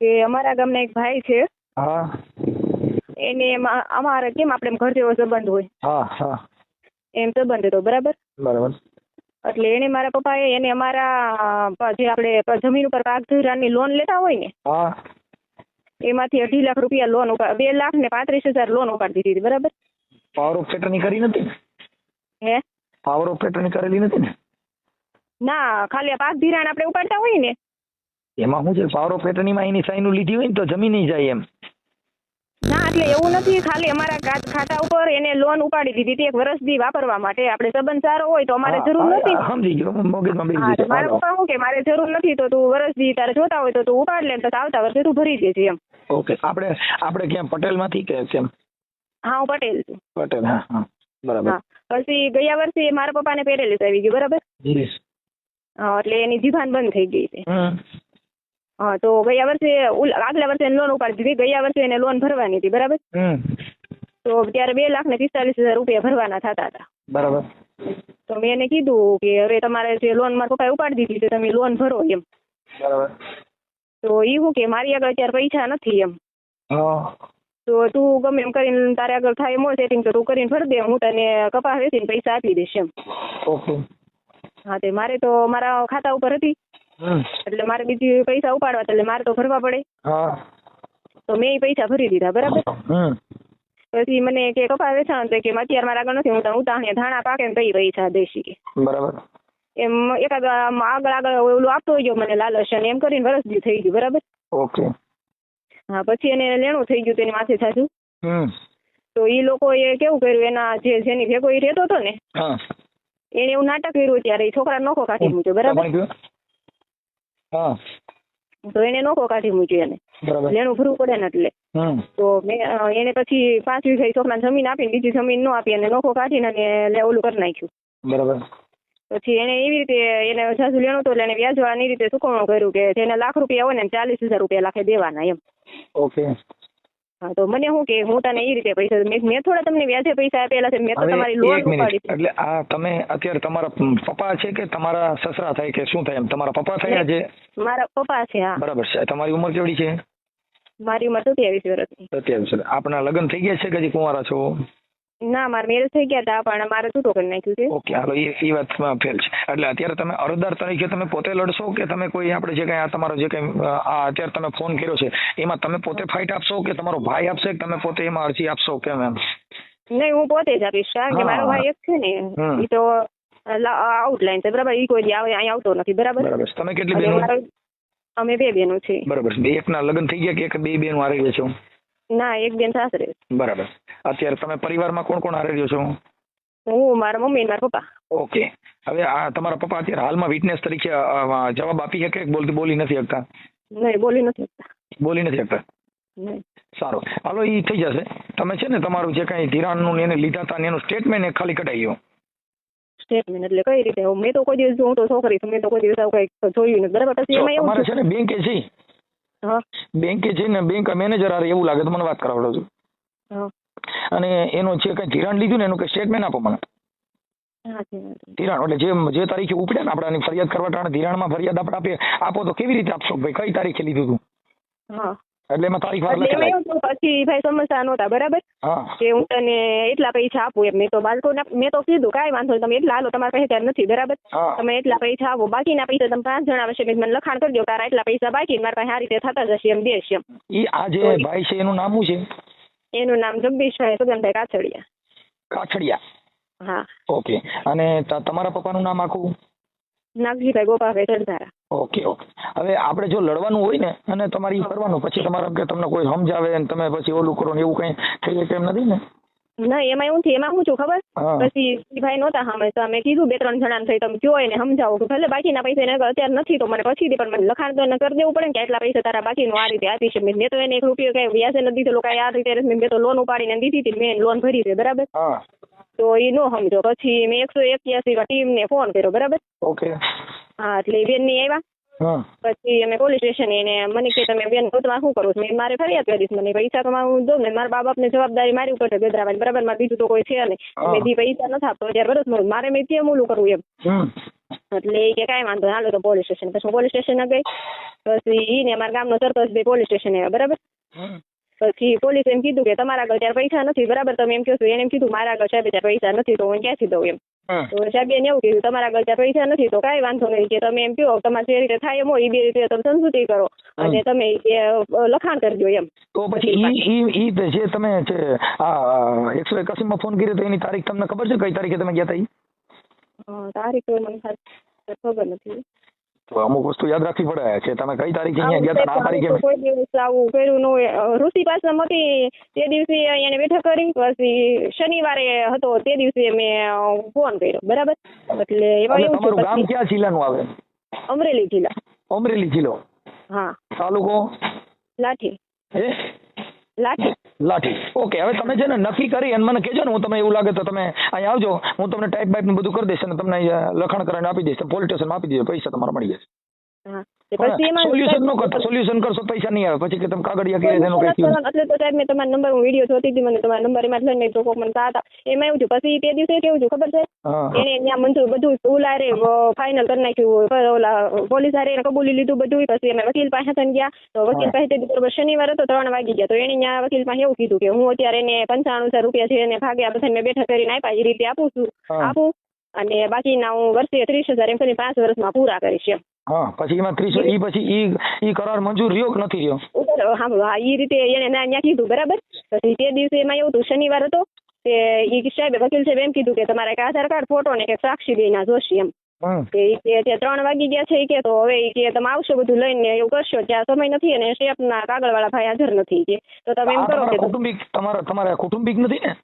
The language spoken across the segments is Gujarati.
કે અમારા ગામના એક ભાઈ છે. હા. એને અમારે કેમ આપણે ઘર જેવો સંબંધ હોય? હા હા. એમ સંબંધ હતો બરાબર? બરાબર. એટલે એને મારા પપ્પાએ એને અમારા જે આપણે જમીન ઉપર પાક ધિરાણની લોન લેતા હોય ને હા. એમાંથી અઢી લાખ રૂપિયા લોન ઉપાડ બે લાખ ને પાંત્રીસ હજાર લોન ઉપાડી દીધી હતી બરાબર? પાવર ઓફ પેટર્ન કરી નથી હે? પાવર ઓફ પેટર્ન કરેલી નથી ને? ના ખાલી આ પાક ધિરાણ આપણે ઉપાડતા હોય ને એમાં શું છે? પાવર ઓફ પેટર્નીમાં એની સાઈન લીધી હોય ને તો જમીન નહીં જાય એમ. ના એટલે એવું નથી. ખાલી અમારા ખાતા ઉપર એને લોન ઉપાડી દીધી હતી એક વર્ષ દી વાપરવા માટે. આપણે સંબંધ સારો હોય તો અમારે જરૂર નથી. સમજી ગયો. મગજમાં બેસી હા મારા પપ્પા શું કે મારે જરૂર નથી તો તું વર્ષ દી તારે જોતા હોય તો તું ઉપાડ લે તો આવતા વર્ષે તું ભરી દેજે એમ. ઓકે આપણે આપણે ક્યાં પટેલમાંથી કે કેમ? હા હું પટેલ છું. પટેલ હા હા. બરાબર. પછી ગયા વર્ષે મારા પપ્પાને પેરેલિસ આવી ગયું બરાબર? એટલે એની જીભાન બંધ થઈ ગઈ હમ. હા તો ગયા વર્ષે આગલા વર્ષે લોન ઉપાડી દીધી. ગયા વર્ષે એને લોન ભરવાની હતી બરાબર? તો ત્યારે બે લાખ ને પિસ્તાલીસ હજાર રૂપિયા ભરવાના થતા હતા. બરાબર. તો મેં એને કીધું કે હવે તમારે જે લોન મારા પપ્પાએ ઉપાડી દીધી છે તમે લોન ભરો એમ. બરાબર. તો એ શું કે મારી આગળ અત્યારે પૈસા નથી એમ. તો તું ગમે એમ કરીને તારે આગળ થાય એમ સેટિંગ તો તું કરીને ભરી દે હું તને કપા વેચીને પૈસા આપી દઈશ એમ. ઓકે. હા તે મારે તો મારા ખાતા ઉપર હતી. એટલે મારે બીજી પૈસા ઉપાડવા એટલે મારે તો ભરવા પડે. તો મેં પૈસા ભરી દીધા બરાબર? પછી મને કે કપા વેચાણ કે અત્યારે મારા આગળ નથી હું તને ઉતાહણે ધાણા પાકે ને પૈસા દેશી કે. બરાબર. એમ એકાદ આગળ આગળ ઓલું આપતો ગયો મને લાલચ અને એમ કરીને વરસ દી થઈ ગયું બરાબર? ઓકે. હા પછી એને લેણું થઈ ગયું તેની માથે સાચું હમ. તો એ લોકો એ કેવું કર્યું એના જે જેની ભેગો એ રહેતો હતો ને એને એવું નાટક કર્યું ત્યારે એ છોકરા નોખો કાઢી મૂક્યો બરાબર? હા. તો એને નોખો કાઢી મૂક્યો એને. લેણું ભરવું પડે ને એટલે. તો મેં એને પછી પાંચ વીઘા ઈ જમીન આપીને બીજી જમીન ન આપી અને નોખો કાઢીને અને લે- ઓલું કરી નાખ્યું. બરાબર. પછી એને એવી રીતે એને જાજુ લેણું તો એટલે એને વ્યાજવાની રીતે ચૂકવણું કર્યું કે જેને લાખ રૂપિયા હોય ને ચાલીસ હજાર રૂપિયા લાખે દેવાના એમ. ઓકે. હા તો મને શું કે હું તને એ રીતે પૈસા મેં થોડા તમને વ્યાજે પૈસા આપેલા છે મેં તો તમારી લોન ઉપાડી એટલે આ તમે અત્યારે તમારા પપ્પા છે કે તમારા સસરા થાય કે શું થાય એમ? તમારા પપ્પા થયા છે મારા પપ્પા છે હા. બરાબર છે. તમારી ઉંમર કેવડી છે? મારી ઉંમર સત્યાવીસ વર્ષની. સત્યાવીસ છે આપણા લગ્ન થઈ ગયા છે કે હજી કુંવારા છો? ના મારા મેલ થઈ ગયા હતા પણ મારે છૂટો કરી નાખ્યું છે. ઓકે હાલો એ એ વાતમાં ફેલ છે. એટલે અત્યારે તમે અરજદાર તરીકે તમે પોતે લડશો કે તમે કોઈ આપણે જે કંઈ આ તમારો જે કંઈ આ અત્યારે તમે ફોન કર્યો છે એમાં તમે પોતે ફાઇટ આપશો કે તમારો ભાઈ આપશે કે તમે પોતે એમાં અરજી આપશો કેમ એમ? નહીં હું પોતે જ આપીશ કારણ કે મારો ભાઈ એક છે ને એ તો આઉટલાઈન છે બરાબર? એ કોઈ આવે અહીં આવતો નથી બરાબર? બરાબર. તમે કેટલી બહેનો? અમે બે બહેનો છે બરાબર. બે એકના લગ્ન થઈ ગયા કે એક બે બેનો હારે રહ્યા છો? ના એક બેન સાસરે બરાબર. અત્યારે તમે પરિવારમાં કોણ કોણ હારે રહ્યો છો? હું મારા મમ્મી મારા પપ્પા. ઓકે. હવે આ તમારા પપ્પા અત્યારે હાલમાં વિટનેસ તરીકે જવાબ આપી શકે કે બોલતી બોલી નથી શકતા? નહીં બોલી નથી શકતા. બોલી નથી શકતા? સારું. હાલો એ થઈ જશે. તમે છે ને તમારું જે કાંઈ ધિરાણનું ને એને લીધા હતા ને એનું સ્ટેટમેન્ટ ખાલી કઢાઈ ગયો સ્ટેટમેન્ટ એટલે કઈ રીતે? મેં તો કોઈ દિવસ હું તો છોકરી છું મેં તો કોઈ દિવસ આવું કઈ જોયું નથી. બરાબર? પછી એમાં એવું છે. છે ને બેંકે જઈ હા બેંકે જઈને બેંક મેનેજર હારે એવું લાગે તો મને વાત કરાવડો છું અને એનો જે કઈ ધિરાણ લીધું ને એનું કઈ સ્ટેટમેન્ટ આપો મને. ધિરાણ એટલે જે જે તારીખે ઉપડે ને આપણે ફરિયાદ કરવા ટાણે ધિરાણમાં ફરિયાદ આપણે આપીએ આપો તો કેવી રીતે આપશો ભાઈ? કઈ તારીખે લીધું હતું હા. એટલે એમાં તારીખ વાર એટલે એમાં એવું પછી ભાઈ સમસ્યા નહોતા બરાબર? કે હું તને એટલા પૈસા આપું એમ. મેં તો બાળકોને મેં તો કીધું કાંઈ વાંધો તમે એટલા હાલો તમારા પાસે ત્યારે નથી બરાબર? તમે એટલા પૈસા આપો બાકીના પૈસા તમે પાંચ જણા વિશે મેં મને લખાણ કરી દો તારા એટલા પૈસા બાકી મારા પાસે આ રીતે થતા જશે એમ દેશ એમ. એ આ જે ભાઈ છે એનું નામ શું છે? એનું નામ જગદીશભાઈ સુગનભાઈ કાછડિયા. કાછડિયા. હા. ઓકે. અને તમારા પપ્પાનું નામ આખું? Nagjibhai Gopabhai Sardara okay okay. હવે આપણે જો લડવાનું હોય ને અને તમારે કરવાનું પછી તમારે કે તમને કોઈ સમજાવે ને તમે પછી ઓલું કરો ને એવું કઈ થઈ જાય એમ નથી ને? ના એમાં એવું એમાં હું છું ખબર? પછી ભાઈ નહોતા તો અમે કીધું બે ત્રણ જણા થઈ તમે કયો એને સમજાવો કે ભલે બાકીના પૈસા એને અત્યારે નથી તો મને પછી દે પણ મને લખાણ તો એને કરી દેવું પડે ને કે આટલા પૈસા તારા બાકીનું આ રીતે આપી છે. મેં તો એને એક રૂપિયો કઈ વ્યાજે નથી દીધેલો કાંઈ આ રીતે મેં તો લોન ઉપાડીને દીધી હતી મેં લોન ભરી છે બરાબર? તો એ નો સમજો. પછી મેં એકસો એક્યાસી ટીમને ફોન કર્યો બરાબર? ઓકે. હા એટલે બેનની આવ્યા પછી અમે પોલીસ સ્ટેશન એને મને કે તમે બેન તો શું કરો છો? મેં મારે ફરિયાદ કરીશ મને પૈસા તો મારે હું દઉં ને મારા બા બાપને જવાબદારી મારી ઉપર છે ગજરાવાની બરાબર? મારે બીજું તો કોઈ છે નહીં. મેં પૈસા નથી આપતો ત્યારે બરોબર મારે મેં કેમ ઓલું કરવું એમ? એટલે એ કે કાંઈ વાંધો હાલો તો પોલીસ સ્ટેશન. પછી હું પોલીસ સ્ટેશન ગઈ. પછી ઈ ને અમારા ગામનો સરપંચ બે પોલીસ સ્ટેશન આવ્યા બરાબર. પછી પોલીસે એમ કીધું કે તમારા આગળ ત્યારે પૈસા નથી બરાબર? તમે એમ કહો છો એને એમ કીધું મારા આગળ સાહેબ ત્યારે પૈસા નથી તો હું ક્યાંથી દઉં એમ. તો સાહેબ એને એવું કીધું તમારા આગળ ત્યાં પૈસા નથી તો કાંઈ વાંધો નહીં કે તમે એમ કહો તમારે જે રીતે થાય એમ હોય એ બે રીતે તમે સમજૂતી કરો અને તમે લખાણ કરજો એમ. તો પછી ઈ ઈ જે તમે આ એકસો એકાસી માં ફોન કર્યો તો એની તારીખ તમને ખબર છે? કઈ તારીખે તમે ગયા હતા તારીખ મને ખબર નથી. તો અમુક વસ્તુ યાદ રાખવી પડે. કે તમે કઈ તારીખે અહીંયા ગયા હતા આ તારીખે કોઈ દિવસ આવું કર્યું નો ઋષિ પાસે મતી તે દિવસે એને બેઠક કરી પછી શનિવારે હતો તે દિવસે મેં ફોન કર્યો. બરાબર? એટલે એવા એવું છે ગામ ક્યાં જિલ્લાનું આવે? અમરેલી જિલ્લા. અમરેલી જિલ્લો? હા. તાલુકો? લાઠી. હે? લાઠી. લાઠી. ઓકે હવે તમે છે ને નક્કી કરી અને મને કહેજો ને હું તમે એવું લાગે તો તમે અહીંયા આવજો. હું તમને ટાઈપ બાઈપ ને બધું કરી દઈશ અને તમને અહીંયા લખાણ કરીને આપી દઈશ. પોલીસ સ્ટેશનમાં આપી દેજો પૈસા તમારા મળી જશે. પછી એમાં સોલ્યુશન ન કરતા સોલ્યુશન કરશો પૈસા નહીં આવે. પછી કે તમે કાગળિયા કે એનું કઈ થયું એટલે તો સાહેબ મેં તમારો નંબર હું વીડિયો જોતી હતી મને તમારો નંબર એમાં લઈને તો કોક મને હતા એમાં એવું થયું. પછી તે દિવસે કેવું થયું ખબર છે? એને ત્યાં મંજૂર બધું ઓલા ફાઇનલ કરી નાખ્યું ઓલા પોલીસ હારે એને કબૂલી લીધું બધું. પછી અમે વકીલ પાસે થઈને ગયા. તો વકીલ પાસે તે બરોબર શનિવાર હતો ત્રણ વાગી ગયા. તો એને ત્યાં વકીલ પાસે એવું કીધું કે હું અત્યારે એને પંચાણું હજાર રૂપિયા છે એને ભાગ્યા બધા મેં બેઠા કરીને આપ્યા. એ રીતે આપું છું. આપું. અને બાકીના હું વર્ષે ત્રીસ હજાર એમ કરીને પાંચ વર્ષમાં પૂરા કરીશ એમ. હા પછી એમાં ત્રીસ ઈ પછી ઈ ઈ કરાર મંજૂર રહ્યો કે નથી રહ્યો? હા એ રીતે એને અહીંયા કીધું બરાબર? પછી તે દિવસે એમાં એવું હતું શનિવાર હતો તે ઈ સાહેબ વકીલ સાહેબ એમ કીધું કે તમારે આધાર કાર્ડ ફોટો ને કે સાક્ષી બેના જોશે એમ. કે ઈ કે ત્રણ વાગી ગયા છે ઈ કે તો હવે ઈ કે તમે આવશો બધું લઈને એવું કરશો ત્યાં સમય નથી અને સ્ટેપના કાગળવાળા ભાઈ હાજર નથી ઈ કે તો તમે એમ કરો કે કુટુંબિક તમારા તમારા કુટુંબિક નથી ને?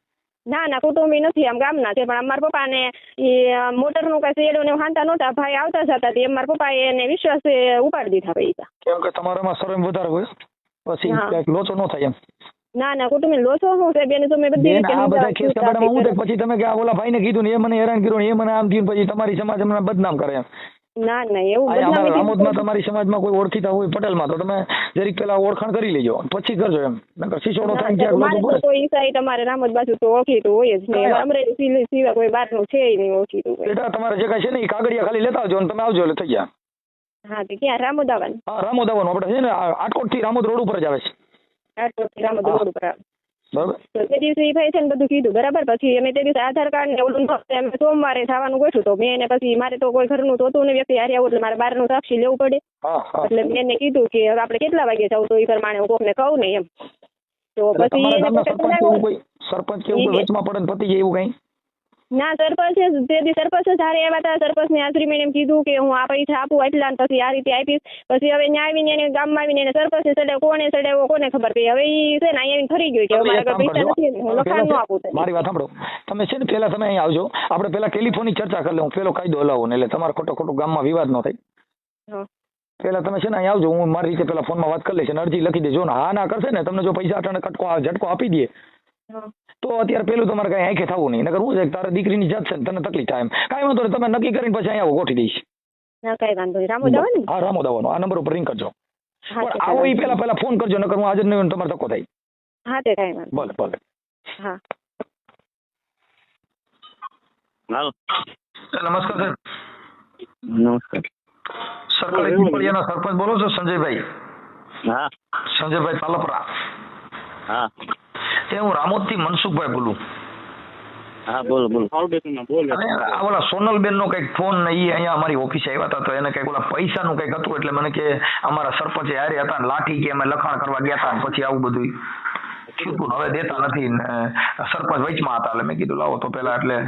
ના ના કુટુંબી નથી આમ ગામના છે પણ અમારા પપ્પાને ઈ મોટરનું કઈ શેડો ને હાંતા નહોતા ભાઈ આવતા જતા એમ મારા પપ્પાએ એને વિશ્વાસ ઉપાડી દીધા પૈસા. કેમ કે તમારામાં શરમ વધારે હોય પછી. ક્યાંક લોચો ન થાય એમ. ના ના કુટુંબી લોચો શું છે બેન તમે બધી રીતે આ બધા કેસ કબાડામાં હું પછી તમે કે આ ઓલા ભાઈને કીધું ને એ મને હેરાન કર્યું ને એ મને આમ થયું પછી તમારી સમાજ હમણાં બદનામ કરે એમ. ના ના એવું રામોદમાં તમારી સમાજમાં કોઈ ઓળખીતા હોય પટેલમાં તો તમે જરીક પેલા ઓળખાણ કરી લેજો પછી કરજો એમ. નકર શીશોડો થાય ક્યાંક લોકો તો કોઈ સાઈડ અમારે રામોદ બાજુ તો ઓળખીતું હોય જ નહીં. અમરેલી સિવાય કોઈ બહારનું છે નહીં ઓળખીતું એટલે બેટા તમારે જે કાંઈ છે ને એ કાગળિયા ખાલી લેતા આવજો અને તમે આવજો એટલે થઈ ગયા. હા તે ક્યાં? રામોદ આવવાનું? હા રામોદ આવવાનું. આપણે છે ને આટકોટથી રામોદ રોડ ઉપર જ આવે છે. રાજકોટથી રામોદ રોડ ઉપર આવે. બરાબર. તે દિવસે એ ભાઈ છે ને બધું કીધું બરાબર? પછી અમે તે દિવસે આધાર કાર્ડ ને ઓલું અમે સોમવારે થવાનું ગોઠવું તો મેં એને પછી મારે તો કોઈ ઘરનું તો હતું ને વ્યક્તિ હારે આવું એટલે મારે બહારનું સાક્ષી લેવું પડે. એટલે મેં એને કીધું કે હવે આપણે કેટલા વાગે જવું તો એ પ્રમાણે હું કોકને કહું ને એમ. તો પછી સરપંચ બોલાવ્યો. એવું કોઈ સરપંચ કે એવું કોઈ ઈ- વચમાં પડે પતી જાય એવું કઈ? ના સરપંચ તે દી સરપંચ હારે આવ્યા હતા. સરપંચને હાજરીમાં એને એમ કીધું કે હું આ પૈસા આપું એટલા ને પછી આ રીતે આપીશ. પછી હવે ત્યાં આવીને એને ગામમાં આવીને એને સરપંચને ચડાવ્યો કોને ચડાવ્યો કોને ખબર પડી. હવે ઈ છે ને અહીંયા આવીને ફરી ગયો કે મારા આગળ પૈસા નથી લખાણ ન આપું મારી વાત સાંભળો. તમે છે ને પેલા તમે અહીં આવજો. આપણે પેલા ટેલિફોનની ચર્ચા કરી લઉં. પેલો કાયદો હલાવો ને એટલે તમારે ખોટો ખોટું ગામમાં વિવાદ ન થાય. પેલા તમે છે ને અહીં આવજો. હું મારી રીતે પેલા ફોનમાં વાત કરી લઈશ અને અરજી લખી દેજો ને હા ના કરશે ને તમને જો પૈસા અટાણે કટકો ઝટકો આપી દે. તો અત્યારે પેલું તમારે કઈ આંખે થવું નહીં. નકર હું છે કે તારે દીકરીની જાત છે ને તને તકલીફ થાય એમ. કાંઈ વાંધો નહીં તમે નક્કી કરીને પછી અહીંયા આવો ગોઠવી દઈશ. ના કઈ વાંધો નહીં. રામોદ આવવાનું ને? હા રામો દાવાનો આ નંબર ઉપર રિંગ કરજો. હા પણ તે આવો એ કાંઈ પેલા પેલા ફોન કરજો નકર હું હાજર નહીં હોય ને તમારે ધક્કો થાય. વાંધો નહીં. હા તે કાંઈ વાંધો ભલે ભલે. નહીં. હા. હાલો. નમસ્કાર સર. નમસ્કાર. સરકારી પીપળિયાના સરપંચ બોલો છો સંજયભાઈ? હા. સંજયભાઈ તાલપરા હા. એ હું રામોદથી મનસુખભાઈ બોલું. હા બોલો બોલો. આ ઓલા સોનલબેન નો કંઈક ફોન ને ઈ અહીંયા અમારી ઓફિસે આવ્યા હતા તો એને કંઈક ઓલા પૈસાનું કંઈક હતું એટલે મને કે અમારા સરપંચે હારે હતા લાઠી કે અમે લખાણ કરવા ગયા હતા પછી આવું બધું હવે દેતા નથી સરપંચ વચમાં હતા એટલે મેં કીધું લાવો તો પેલા એટલે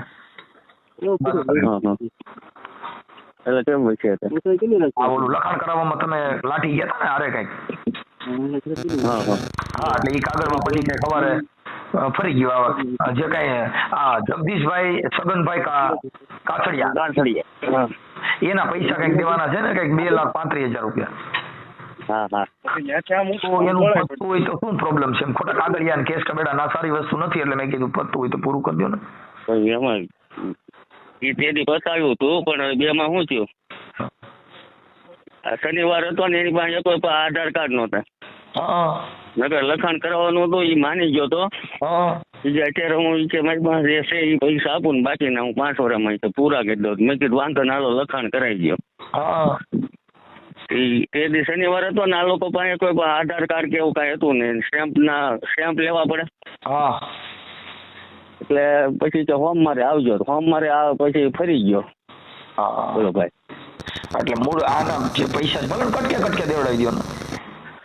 કેમ ઓલું લખાણ કરાવવામાં તમે લાઠી ગયા હતા ને હારે કંઈક? હા હા. હા એટલે એ કાગળમાં પછી કઈ સવારે ફરી ગયું જે કઈ આ જગદીશભાઈ છગનભાઈ કા કાછડિયા એના પૈસા કંઈક દેવાના છે ને કંઈક બે લાખ પાંત્રીસ હજાર રૂપિયા. શું પ્રોબ્લેમ છે? ખોટા કાગળિયા કેસ કબેડા ના સારી વસ્તુ નથી એટલે મેં કીધું પતું હોય તો પૂરું કરી દો ને. એમાં એ બતાવ્યું હતું પણ બેમાં શું થયું? શનિવાર હતો ને એની પાસે કોઈ આધાર કાર્ડ નહોતા. હા. નકર લખાણ કરાવવાનું હતું એ માની ગયો તો. હા. અત્યારે હું કે મારી પાસે રહેશે એ પૈસા આપું ને બાકીના હું પાંચ વર્ષમાં પૂરા કરી દઉં. મેં કીધું વાંધો નાલો લખાણ કરાવી ગયો એ દી શનિવાર હતો ને આ લોકો પાસે કોઈ આધાર કાર્ડ કે એવું કઈ હતું ને સ્ટેમ્પ ના સ્ટેમ્પ લેવા પડે. હા. એટલે પછી કે મારે આવજો. તો મારે આ પછી ફરી ગયો. હા. બોલો ભાઈ. એટલે મૂળ આના જે પૈસા ભલે કટકે કટકે દેવડાવી દો ને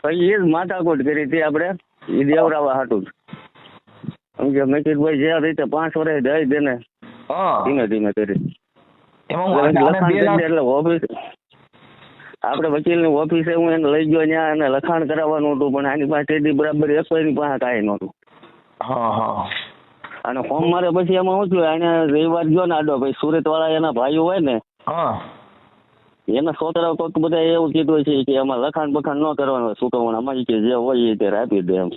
પછી એ જ માથાકૂટ કરી હતી આપણે. એ દેવરાવા હાટું. જ સમજ્યો મેં કીધું ભાઈ જે રીતે પાંચ વર્ષ જાય દે ધીમે ધીમે કરી. એટલે ઓફિસ આપણે વકીલની ઓફિસે હું એને લઈ ગયો ત્યાં એને લખાણ કરાવવાનું હતું પણ આની પાસે બરાબર એક ની પાસે કાંઈ નહોતું. અને ફોર્મ મારે પછી એમાં શું થયું? એને રવિવાર ગયો ને આડો ભાઈ સુરત વાળા એના ભાઈઓ હોય ને હા. એના સોતરા કોઈક બધા એવું કીધું છે કે એમાં લખાણ બખાણ ન કરવાનું હોય અમારી કે જે હોય એ ત્યારે આપી દે એમ.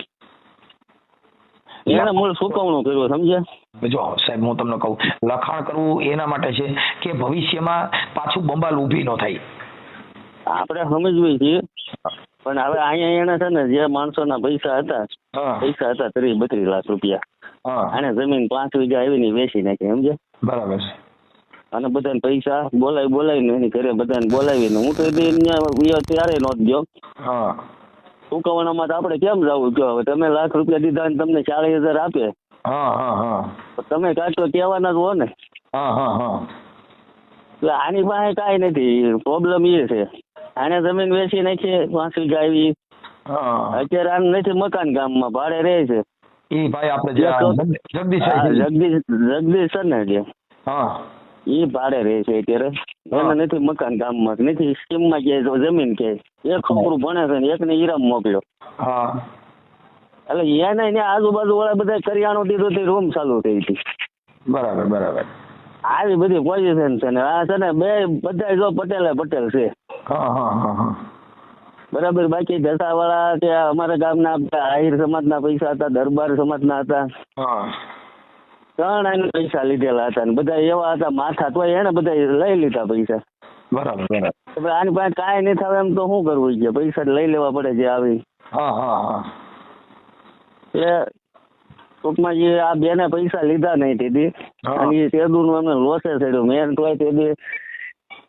એને મૂળ સુકવણું કર્યું સમજ્યા? જો સાહેબ હું તમને કહું લખાણ કરવું એના માટે છે કે ભવિષ્યમાં પાછું બંબાલ ઊભી ન થાય. આપણે સમજવી છીએ પણ હવે અહીંયા એને છે ને જે માણસોના પૈસા હતા પૈસા હતા ત્રીસ બત્રીસ લાખ રૂપિયા. અને જમીન પાંચ વીઘા આવીને વેચી નાખી સમજે બરાબર છે. અને બધાને પૈસા બોલાવી બોલાવીને એની ઘરે બધાને બોલાવીને હું તો ત્યારે નો ગયો હા. ચૂકવણામાં તો આપણે કેમ જવું કયો? હવે તમે લાખ રૂપિયા દીધા ને તમને ચાલીસ હજાર આપે. હા હા હા. તમે કાચો કહેવાના જ હો ને. હા હા હા. એટલે આની પાસે કાંઈ નથી. પ્રોબ્લેમ એ છે. આને જમીન વેચી નાખીએ પાંચ ગાવી. આવી અત્યારે આમ નથી મકાન ગામમાં ભાડે રહે છે. ઈ ભાઈ આપણે જગદીશ- જગદીશ જગદીશ જગદીશ છે ને જે. હા. એ ભાડે રહે છે અત્યારે. એને નથી મકાન ગામમાં. નથી સ્કીમમાં કે જમીન કે એક છોકરું ભણે છે ને એકને ઈરામ મોકલ્યો. એટલે એને એને આજુબાજુ વાળા બધા કરિયાણું દીધું તે રૂમ ચાલુ થઈ હતી બરાબર બરાબર. આવી બધી પોઝિશન છે ને આ છે ને બે બધા જો પટેલે પટેલ છે. બરાબર બાકી દસાવાળા કે અમારા ગામના આહિર સમાજના પૈસા હતા દરબાર સમાજના હતા. ત્રણ એને પૈસા લીધેલા હતા ને બધા એવા હતા માથા તો એને બધા લઈ લીધા પૈસા. બરાબર બરાબર. આની પાસે કાંઈ નહીં થાય એમ તો શું કરવું છે પૈસા લઈ લેવા પડે જે આવી હા હા હા. એટલે ટૂંકમાં જે આ બેને પૈસા લીધા નહીં તેથી. અને એ તેદુનું એમને લોસે થયું મેન તો તેથી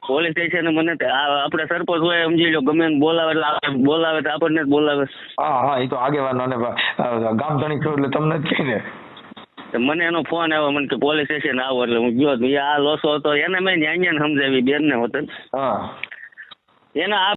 પોલીસ સ્ટેશન મને તે આ આપણે સરપંચ હોય સમજી લો ગમે બોલાવે એટલે બોલાવે તો આપણને જ બોલાવે. હા હા એ તો આગેવાનો ને ગામ ધણી એટલે તમને જ કહીને તો મને એનો ફોન આવ્યો મને કે પોલીસ સ્ટેશન આવો એટલે હું ગયો. તો એ આ લોસો હતો. એને મેં ન્યાય સમજાવી બેન ને હા. એના આ